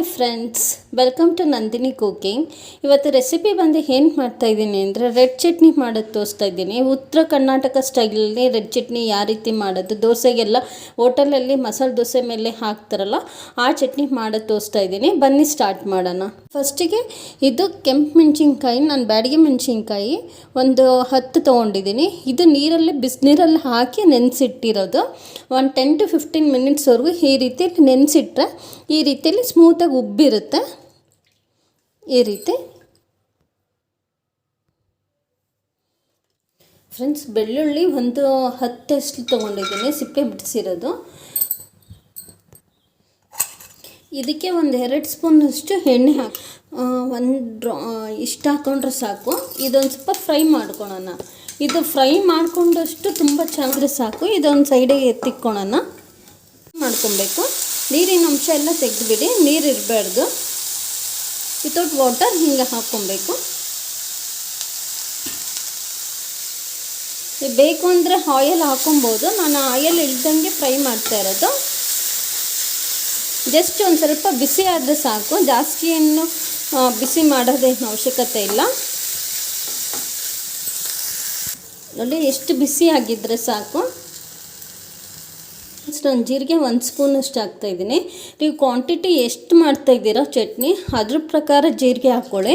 Hi friends welcome to Nandini cooking ಇವತ್ತು recipe ಬಂದು ಏನು ಮಾಡ್ತಾ ಇದ್ದೀನಿ ಅಂದರೆ ರೆಡ್ ಚಟ್ನಿ ಮಾಡೋದು ತೋರಿಸ್ತಾ ಇದ್ದೀನಿ. ಉತ್ತರ ಕರ್ನಾಟಕ ಸ್ಟೈಲಲ್ಲಿ ರೆಡ್ ಚಟ್ನಿ ಯಾವ ರೀತಿ ಮಾಡೋದು, ದೋಸೆಗೆಲ್ಲ ಹೋಟೆಲಲ್ಲಿ ಮಸಾಲೆ ದೋಸೆ ಮೇಲೆ ಹಾಕ್ತಾರಲ್ಲ, ಆ ಚಟ್ನಿ ಮಾಡೋದು ತೋರಿಸ್ತಾ ಇದ್ದೀನಿ. ಬನ್ನಿ ಸ್ಟಾರ್ಟ್ ಮಾಡೋಣ. ಫಸ್ಟಿಗೆ ಇದು ಕೆಂಪು ಮೆಣಸಿನ್ಕಾಯಿ, ನಾನು ಬ್ಯಾಡಿಗೆ ಮೆಣಸಿನ್ಕಾಯಿ ಒಂದು ಹತ್ತು ತೊಗೊಂಡಿದ್ದೀನಿ. ಇದು ನೀರಲ್ಲಿ ಬಿಸಿನೀರಲ್ಲಿ ಹಾಕಿ ನೆನೆಸಿಟ್ಟಿರೋದು. ಒಂದು ಟೆನ್ ಟು ಫಿಫ್ಟೀನ್ ಮಿನಿಟ್ಸ್ವರೆಗೂ ಈ ರೀತಿ ನೆನೆಸಿಟ್ರೆ ಈ ರೀತಿಯಲ್ಲಿ ಸ್ಮೂತಾಗಿ ಉಬ್ಬಿರುತ್ತೆ. ಈ ರೀತಿ. ಫ್ರೆಂಡ್ಸ್, ಬೆಳ್ಳುಳ್ಳಿ ಒಂದು ಹತ್ತಷ್ಟು ತೊಗೊಂಡಿದ್ದೀನಿ, ಸಿಪ್ಪೆ ಬಿಡಿಸಿರೋದು. ಇದಕ್ಕೆ ಒಂದು ಎರಡು ಸ್ಪೂನಷ್ಟು ಎಣ್ಣೆ ಹಾಕಿ ಒಂದು ಡ್ರಾ ಇಷ್ಟು ಹಾಕೊಂಡ್ರೆ ಸಾಕು. ಇದೊಂದು ಸ್ವಲ್ಪ ಫ್ರೈ ಮಾಡ್ಕೊಳೋಣ. ಇದು ಫ್ರೈ ಮಾಡಿಕೊಂಡಷ್ಟು ತುಂಬ ಚೆನ್ನಾಗಿ ಸಾಕು. ಇದೊಂದು ಸೈಡಿಗೆ ಎತ್ತಿಕ್ಕೊಳೋಣ ಮಾಡ್ಕೊಬೇಕು. ನೀರಿನ ಅಂಶ ಎಲ್ಲ ತೆಗೆದುಬಿಡಿ, ನೀರು ಇರಬಾರ್ದು. ವಿತೌಟ್ ವಾಟರ್ ಹಿಂಗೆ ಹಾಕ್ಕೊಬೇಕು. ಬೇಕು ಅಂದರೆ ಆಯಲ್ ಹಾಕೊಬೋದು ನಾನು ಆಯಲ್ ಇಳ್ದಂಗೆ ಫ್ರೈ ಮಾಡ್ತಾ ಇರೋದು. ಜಸ್ಟ್ ಒಂದು ಸ್ವಲ್ಪ ಬಿಸಿ ಆದರೆ ಸಾಕು. ಜಾಸ್ತಿ ಏನು ಬಿಸಿ ಮಾಡೋದೇನು ಅವಶ್ಯಕತೆ ಇಲ್ಲ. ನೋಡಿ, ಎಷ್ಟು ಬಿಸಿ ಆಗಿದ್ದರೆ ಸಾಕು. ನೆಕ್ಸ್ಟ್ ಒಂದು ಜೀರಿಗೆ ಒಂದು ಸ್ಪೂನಷ್ಟು ಹಾಕ್ತಾಯಿದ್ದೀನಿ ನೀವು ಕ್ವಾಂಟಿಟಿ ಎಷ್ಟು ಮಾಡ್ತಾ ಇದ್ದೀರೋ ಚಟ್ನಿ, ಅದ್ರ ಪ್ರಕಾರ ಜೀರಿಗೆ ಹಾಕ್ಕೊಳ್ಳಿ.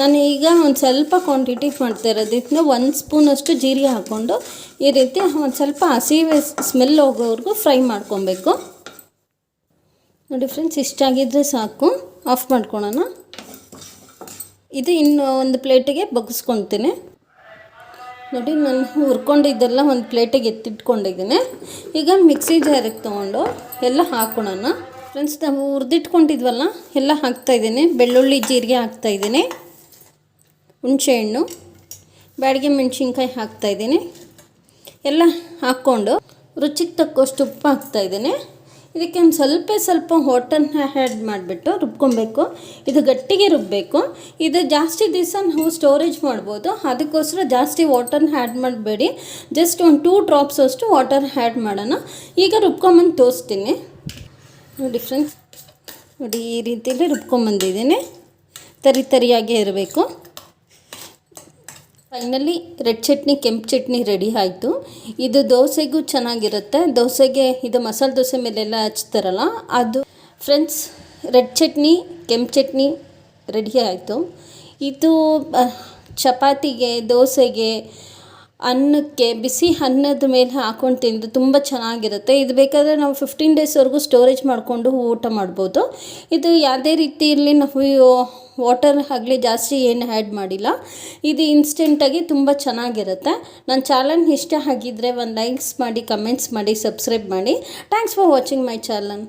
ನಾನು ಈಗ ಒಂದು ಸ್ವಲ್ಪ ಕ್ವಾಂಟಿಟಿ ಮಾಡ್ತಾ ಇರೋದಕ್ಕೆ ಒಂದು ಸ್ಪೂನಷ್ಟು ಜೀರಿಗೆ ಹಾಕ್ಕೊಂಡು ಈ ರೀತಿ ಒಂದು ಸ್ವಲ್ಪ ಹಸಿ ಸ್ಮೆಲ್ ಹೋಗೋವರೆಗೂ ಫ್ರೈ ಮಾಡ್ಕೊಬೇಕು. ನೋಡಿ ಫ್ರೆಂಡ್ಸ್ ಇಷ್ಟಾಗಿದ್ದರೆ ಸಾಕು. ಆಫ್ ಮಾಡ್ಕೊಳೋಣ ಇದು ಇನ್ನು ಒಂದು ಪ್ಲೇಟಿಗೆ ಬಗ್ಸ್ಕೊತೀನಿ ನೋಡಿ, ನಾನು ಹುರ್ಕೊಂಡಿದ್ದೆಲ್ಲ ಒಂದು ಪ್ಲೇಟಿಗೆ ಎತ್ತಿಟ್ಕೊಂಡಿದ್ದೀನಿ. ಈಗ ಮಿಕ್ಸಿ ಜಾರಿಗೆ ತೊಗೊಂಡು ಎಲ್ಲ ಹಾಕೋಣ ಫ್ರೆಂಡ್ಸ್ ನಾವು ಹುರಿದಿಟ್ಕೊಂಡಿದ್ವಲ್ಲ, ಎಲ್ಲ ಹಾಕ್ತಾಯಿದ್ದೀನಿ ಬೆಳ್ಳುಳ್ಳಿ, ಜೀರಿಗೆ ಹಾಕ್ತಾಯಿದ್ದೀನಿ ಹುಣಸೆಹಣ್ಣು ಬ್ಯಾಡಿಗೆ ಮೆಣಸಿನ್ಕಾಯಿ ಹಾಕ್ತಾಯಿದ್ದೀನಿ ಎಲ್ಲ ಹಾಕ್ಕೊಂಡು ರುಚಿಗೆ ತಕ್ಕಷ್ಟು ಉಪ್ಪು ಹಾಕ್ತಾಯಿದ್ದೀನಿ ಇದಕ್ಕೆ ಒಂದು ಸ್ವಲ್ಪ ಸ್ವಲ್ಪ ವಾಟರ್ನ ಆ್ಯಡ್ ಮಾಡಿಬಿಟ್ಟು ರುಬ್ಕೊಬೇಕು. ಇದು ಗಟ್ಟಿಗೆ ರುಬ್ಬಬೇಕು ಇದು ಜಾಸ್ತಿ ದಿವಸ ನಾವು ಸ್ಟೋರೇಜ್ ಮಾಡ್ಬೋದು. ಅದಕ್ಕೋಸ್ಕರ ಜಾಸ್ತಿ ವಾಟರ್ನ ಆ್ಯಡ್ ಮಾಡಬೇಡಿ. ಜಸ್ಟ್ ಒಂದು ಟೂ ಡ್ರಾಪ್ಸ್ ಅಷ್ಟು ವಾಟರ್ ಆ್ಯಡ್ ಮಾಡೋಣ. ಈಗ ರುಬ್ಕೊಂಬಂದು ತೋರಿಸ್ತೀನಿ. ನೋಡಿ ಫ್ರೆಂಡ್ಸ್ ನೋಡಿ ಈ ರೀತಿಯಲ್ಲಿ ರುಬ್ಕೊಂಬಂದಿದ್ದೀನಿ. ತರಿ ತರಿಯಾಗೇ ಇರಬೇಕು. ಫೈನಲಿ ರೆಡ್ ಚಟ್ನಿ, ಕೆಂಪು ಚಟ್ನಿ ರೆಡಿ ಆಯಿತು. ಇದು ದೋಸೆಗೂ ಚೆನ್ನಾಗಿರುತ್ತೆ. ದೋಸೆಗೆ ಇದು ಮಸಾಲೆ ದೋಸೆ ಮೇಲೆಲ್ಲ ಹಚ್ತಾರಲ್ಲ, ಅದು ಫ್ರೆಂಡ್ಸ್ ರೆಡ್ ಚಟ್ನಿ, ಕೆಂಪು ಚಟ್ನಿ ರೆಡಿ ಆಯಿತು. ಇದು ಚಪಾತಿಗೆ, ದೋಸೆಗೆ ಅನ್ನಕ್ಕೆ ಬಿಸಿ ಅನ್ನದ ಮೇಲೆ ಹಾಕೊಂಡು ತಿಂದು ತುಂಬ ಚೆನ್ನಾಗಿರುತ್ತೆ. ಇದು ಬೇಕಾದರೆ ನಾವು ಫಿಫ್ಟೀನ್ ಡೇಸ್ವರೆಗೂ ಸ್ಟೋರೇಜ್ ಮಾಡಿಕೊಂಡು ಊಟ ಮಾಡ್ಬೋದು. ಇದು ಯಾವುದೇ ರೀತಿಯಲ್ಲಿ ನಾವು ವಾಟರ್ ಆಗಲಿ ಜಾಸ್ತಿ ಏನು ಆ್ಯಡ್ ಮಾಡಿಲ್ಲ. ಇದು ಇನ್ಸ್ಟೆಂಟಾಗಿ ತುಂಬ ಚೆನ್ನಾಗಿರುತ್ತೆ. ನನ್ನ ಚಾನಲ್ ಇಷ್ಟ ಆಗಿದ್ದರೆ ಒಂದು ಲೈಕ್ಸ್ ಮಾಡಿ ಕಮೆಂಟ್ಸ್ ಮಾಡಿ ಸಬ್ಸ್ಕ್ರೈಬ್ ಮಾಡಿ. Thanks for watching my channel